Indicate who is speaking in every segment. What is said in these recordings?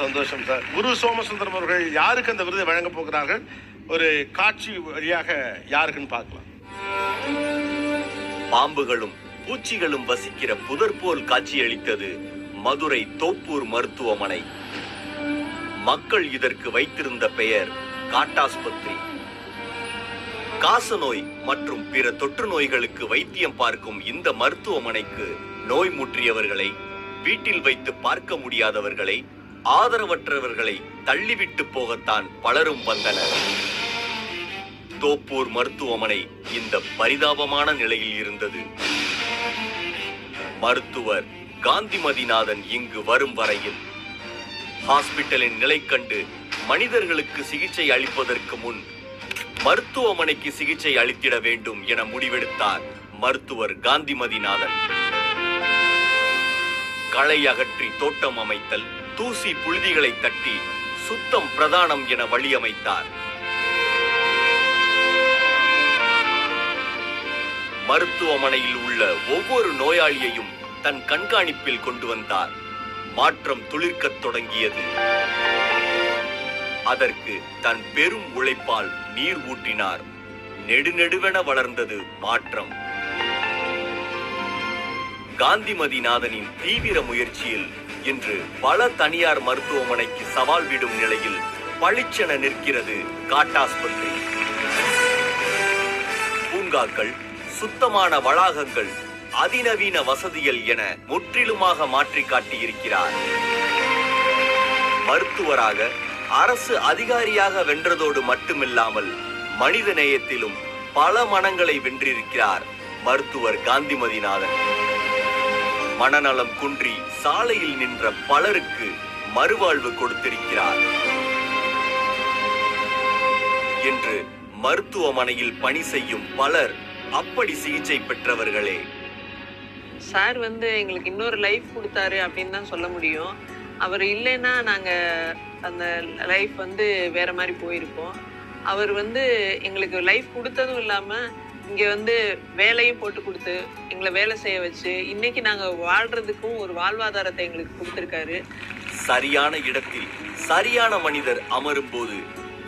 Speaker 1: சந்தோஷம் சார். குரு சோமசுந்தரம் அவர்கள் யாருக்கு அந்த விருதை வழங்கப் போகிறார்கள்? ஒரு காட்சி வழியாக யாருக்குன்னு பார்க்கலாம்.
Speaker 2: பாம்புகளும் பூச்சிகளும் வசிக்கிற புதர் போல் காட்சியளித்தது மதுரை தோப்பூர் மருத்துவமனை. மக்கள் இதற்கு வைத்திருந்த பெயர் காட்டாஸ்பத்திரி. காசநோய் மற்றும் பிற தொற்று நோய்களுக்கு வைத்தியம் பார்க்கும் இந்த மருத்துவமனைக்கு நோய் முற்றியவர்களை வீட்டில் வைத்து பார்க்க முடியாதவர்களை ஆதரவற்றவர்களை தள்ளிவிட்டு போகத்தான் பலரும் வந்தனர். தோப்பூர் மருத்துவமனை இந்த பரிதாபமான நிலையில் இருந்தது. மருத்துவர் காந்திமதிநாதன் இங்கு வரும் வரையில் ஹாஸ்பிட்டலின் நிலை கண்டு மனிதர்களுக்கு சிகிச்சை அளிப்பதற்கு முன் மருத்துவமனைக்கு சிகிச்சை அளித்திட வேண்டும் என முடிவெடுத்தார் மருத்துவர் காந்திமதிநாதன். களை அகற்றி தோட்டம் அமைத்தல் தூசி புழுதிகளை தட்டி சுத்தம் பிரதானம் என வழியமைத்தார். மருத்துவமனையில் உள்ள ஒவ்வொரு நோயாளியையும் தன் கண்காணிப்பில் கொண்டு வந்தார். மாற்றம் துளிர்க்கத் தொடங்கியது. அதற்கு தன் பெரும் உழைப்பால் நீர் ஊற்றினார். நெடுநெடுவென வளர்ந்தது மாற்றம். காந்திமதிநாதனின் தீவிர முயற்சியில் இன்று பல தனியார் மருத்துவமனைக்கு சவால் விடும் நிலையில் பளிச்சென நிற்கிறது காட்டாஸ்பத்திரி. பூங்காக்கள் சுத்தமான வளாகங்கள் அதிநவீன வசதிகள் என முற்றிலுமாக மாற்றி காட்டியிருக்கிறார். மருத்துவராக அரசு அதிகாரியாக வென்றதோடு மட்டுமில்லாமல் மனித நேயத்திலும் பல மனங்களை வென்றிருக்கிறார் மருத்துவர் காந்திமதிநாதன். மனநலம் குன்றி சாலையில் நின்ற பலருக்கு மறுவாழ்வு கொடுத்திருக்கிறார். என்று மருத்துவமனையில் பணி செய்யும் பலர் அப்படி சிகிச்சை பெற்றவர்களே.
Speaker 3: சார் வந்து எங்களுக்கு இன்னொரு லைஃப் கொடுத்தாரு அப்படின்னு தான் சொல்ல முடியும். அவர் இல்லைன்னா நாங்கள் அந்த லைஃப் வந்து வேற மாதிரி போயிருப்போம். அவர் வந்து எங்களுக்கு லைஃப் கொடுத்ததும் இல்லாமல் இங்கே வந்து வேலையும் போட்டு கொடுத்து எங்களை வேலை செய்ய வச்சு இன்னைக்கு நாங்கள் வாழ்றதுக்கும் ஒரு வாழ்வாதாரத்தை எங்களுக்கு கொடுத்துருக்காரு.
Speaker 2: சரியான இடத்தில் சரியான மனிதர் அமரும் போது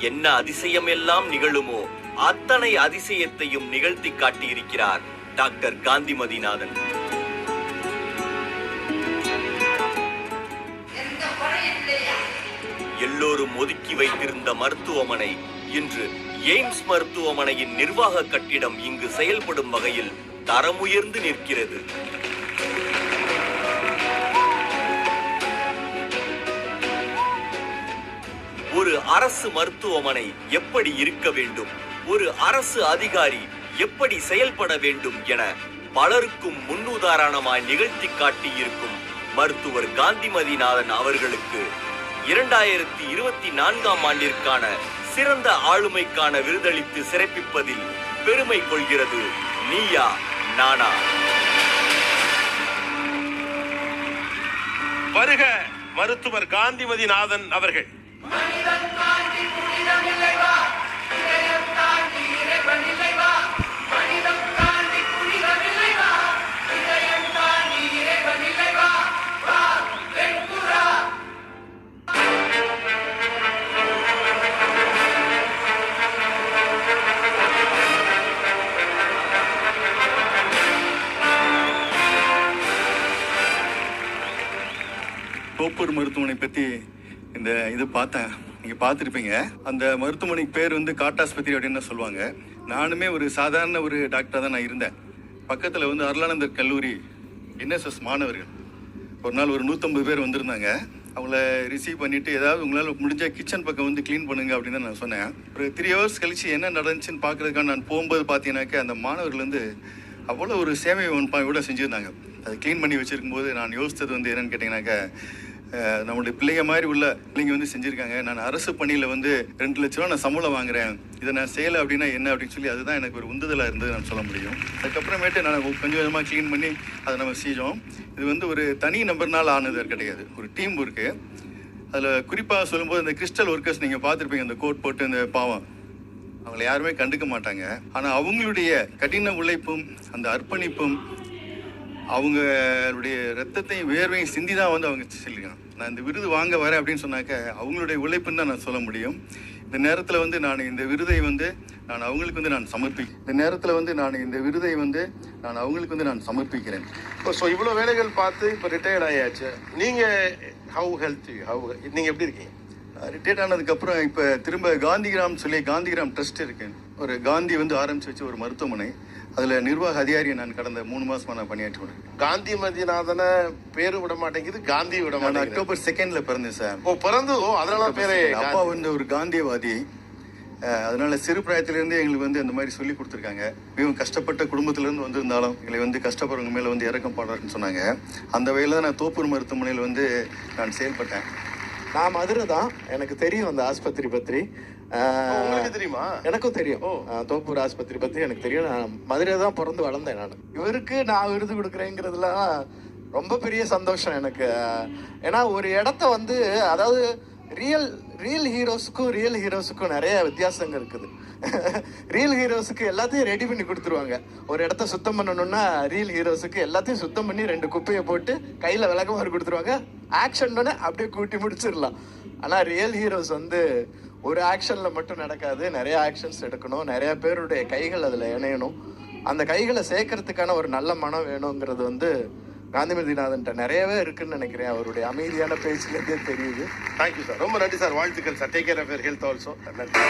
Speaker 2: என்ன அதிசயம் எல்லாம் நிகழுமோ அத்தனை அதிசயத்தையும் நிகழ்த்தி காட்டியிருக்கிறார் டாக்டர் காந்திமதிநாதன் எல்லோரும் ஒதுக்கி வைத்திருந்த மருத்துவமனை இன்று எய்ம்ஸ் மருத்துவமனையின் நிர்வாக கட்டிடம் இங்கு செயல்படும் வகையில் தரமுயர்ந்து நிற்கிறது. ஒரு அரசு மருத்துவமனை எப்படி இருக்க வேண்டும்? ஒரு அரசு அதிகாரி எப்படி செயல்பட வேண்டும் என பலருக்கும் முன்னுதாரணமாய் நிகழ்த்தி காட்டியிருக்கும் மருத்துவர் காந்திமதிநாதன் அவர்களுக்கு இரண்டாயிரத்தி இருபத்தி நான்காம் ஆண்டிற்கான சிறந்த ஆளுமைக்கான விருதளித்து சிறப்பிப்பதில் பெருமை கொள்கிறது நீயா நானா.
Speaker 1: வருக மருத்துவர் காந்திமதிநாதன் அவர்கள்.
Speaker 4: தோப்பூர் மருத்துவமனை பற்றி இந்த இது பார்த்தேன். நீங்கள் பார்த்துருப்பீங்க. அந்த மருத்துவமனைக்கு பேர் வந்து காட்டாஸ்பத்திரி அப்படின்னு சொல்லுவாங்க. நானுமே ஒரு சாதாரண ஒரு டாக்டராக தான் நான் இருந்தேன். பக்கத்தில் வந்து அருளானந்தர் கல்லூரி. என்எஸ்எஸ் மாணவர்கள்? ஒரு நாள் ஒரு நூற்றம்பது பேர் வந்திருந்தாங்க. அவங்கள ரிசீவ் பண்ணிவிட்டு ஏதாவது உங்களால் முடிஞ்ச கிச்சன் பக்கம் வந்து க்ளீன் பண்ணுங்க அப்படின்னு நான் சொன்னேன். ஒரு த்ரீ ஹவர்ஸ் கழித்து என்ன நடந்துச்சுன்னு பார்க்குறதுக்காக நான் போகும்போது பார்த்தீங்கன்னாக்க அந்த மாணவர்கள் வந்து அவ்வளோ ஒரு சேவை கூட செஞ்சுருந்தாங்க. அதை க்ளீன் பண்ணி வச்சுருக்கும்போது நான் யோசித்தது வந்து என்னென்னு கேட்டிங்கனாக்கா நம்மளுடைய பிள்ளைங்க மாதிரி உள்ள பிள்ளைங்க வந்து செஞ்சுருக்காங்க. நான் அரசு பணியில் வந்து ரெண்டு லட்ச ரூபா நான் சம்பளம் வாங்குறேன். இதை நான் செய்யலை அப்படின்னா என்ன அப்படின்னு சொல்லி அதுதான் எனக்கு ஒரு உந்துதலாக இருந்தது நான் சொல்ல முடியும். அதுக்கப்புறமேட்டு நான் கொஞ்சம் கொஞ்சமாக க்ளீன் பண்ணி அதை நம்ம செஞ்சோம் இது வந்து ஒரு தனி நபர்னால் ஆனது கிடையாது. ஒரு டீம் ஒர்க்கு அதில் குறிப்பாக சொல்லும்போது இந்த கிறிஸ்டல் ஒர்க்கர்ஸ் நீங்கள் பார்த்துருப்பீங்க இந்த கோட் போட்டு இந்த பாவம். அவங்கள யாருமே கண்டுக்க மாட்டாங்க. ஆனால் அவங்களுடைய கடின உழைப்பும் அந்த அர்ப்பணிப்பும் அவங்களுடைய ரத்தத்தையும் வேர்வையும் சிந்தி தான் வந்து அவங்க சொல்லியிருக்காங்க நான் இந்த விருது வாங்க வரேன் அப்படின்னு சொன்னாக்க அவங்களுடைய உழைப்புன்னு தான் நான் சொல்ல முடியும். இந்த நேரத்தில் வந்து நான் இந்த விருதை வந்து நான் அவங்களுக்கு வந்து நான் சமர்ப்பி இந்த நேரத்தில் வந்து நான் இந்த விருதை வந்து நான் அவங்களுக்கு வந்து நான் சமர்ப்பிக்கிறேன்.
Speaker 1: இப்போ ஸோ இவ்வளோ வேலைகள் பார்த்து இப்போ ரிட்டையர்ட் ஆயாச்சு. நீங்க ஹவு ஹெல்த் ஹவு நீங்க எப்படி இருக்கீங்க?
Speaker 4: ரிட்டையர்ட் ஆனதுக்கப்புறம் இப்போ திரும்ப காந்திகிராம் சொல்லி காந்திகிராம் ட்ரஸ்ட் இருக்கு. ஒரு காந்தி வந்து ஆரம்பிச்சு வச்ச ஒரு மருத்துவமனை. அதில் நிர்வாக அதிகாரியை நான் கடந்த மூணு மாசமா நான் பணியாற்றி வரேன்
Speaker 1: காந்தி மதிநாதன பேரு விட மாட்டேங்குது காந்தி விட
Speaker 4: நான்
Speaker 1: மாட்டேங்குது.
Speaker 4: அக்டோபர் செகண்ட்ல பிறந்தேன் சார்.
Speaker 1: ஓ பிறந்து ஓ அதனால பேரே
Speaker 4: அப்பா வந்து ஒரு காந்தியவாதி. அஹ், அதனால சிறு பிராயத்திலிருந்தே எங்களுக்கு வந்து அந்த மாதிரி சொல்லி கொடுத்துருக்காங்க. மிகவும் கஷ்டப்பட்ட குடும்பத்திலிருந்து வந்திருந்தாலும் எங்களை வந்து கஷ்டப்படுறவங்க மேல வந்து இறக்கம் பாடுறாருன்னு சொன்னாங்க. அந்த வகையில் தான் நான் தோப்பூர் மருத்துவமனையில் வந்து நான் செயல்பட்டேன்.
Speaker 5: நான் மதுரை தான் எனக்கு தெரியும் அந்த ஆஸ்பத்திரி பற்றி.
Speaker 1: உங்களுக்கு தெரியுமா?
Speaker 5: எனக்கும் தெரியும். தோப்பூர் ஆஸ்பத்திரி பற்றி எனக்கு தெரியும். நான் மதுரை தான் பிறந்து வளர்ந்தேன் நான். இவருக்கு நான் விருது கொடுக்குறேங்கிறதுலாம் ரொம்ப பெரிய சந்தோஷம் எனக்கு. ஏன்னா ஒரு இடத்த வந்து அதாவது ரியல் ரியல் ஹீரோஸுக்கும் ரியல் ஹீரோஸுக்கும் நிறைய வித்தியாசங்கள் இருக்குது. ரியல் ஹீரோஸுக்கு எல்லாத்தையும் ரெடி பண்ணி கொடுத்துருவாங்க. ஒரு இடத்த சுத்தம் பண்ணணும்னா ரியல் ஹீரோஸுக்கு எல்லாத்தையும் சுத்தம் பண்ணி ரெண்டு குப்பையை போட்டு கையில் விளக்கமாறு கொடுத்துருவாங்க. ஆக்ஷன் அப்படியே கூட்டி முடிச்சிடலாம். ஆனால் ரியல் ஹீரோஸ் வந்து ஒரு ஆக்ஷனில் மட்டும் நடக்காது. நிறைய ஆக்ஷன்ஸ் எடுக்கணும். நிறைய பேருடைய கைகள் அதில் இணையணும். அந்த கைகளை சேர்க்கறதுக்கான ஒரு நல்ல மனம் வேணுங்கிறது வந்து காந்திமதிநாதன்ட்ட நிறையவே இருக்குன்னு நினைக்கிறேன். அவருடைய அமைதியான பேச்சுலேருந்தே தெரியுது.
Speaker 1: தேங்க்யூ சார் ரொம்ப நன்றி சார் வாழ்த்துக்கள் sir take care of health also நன்றி.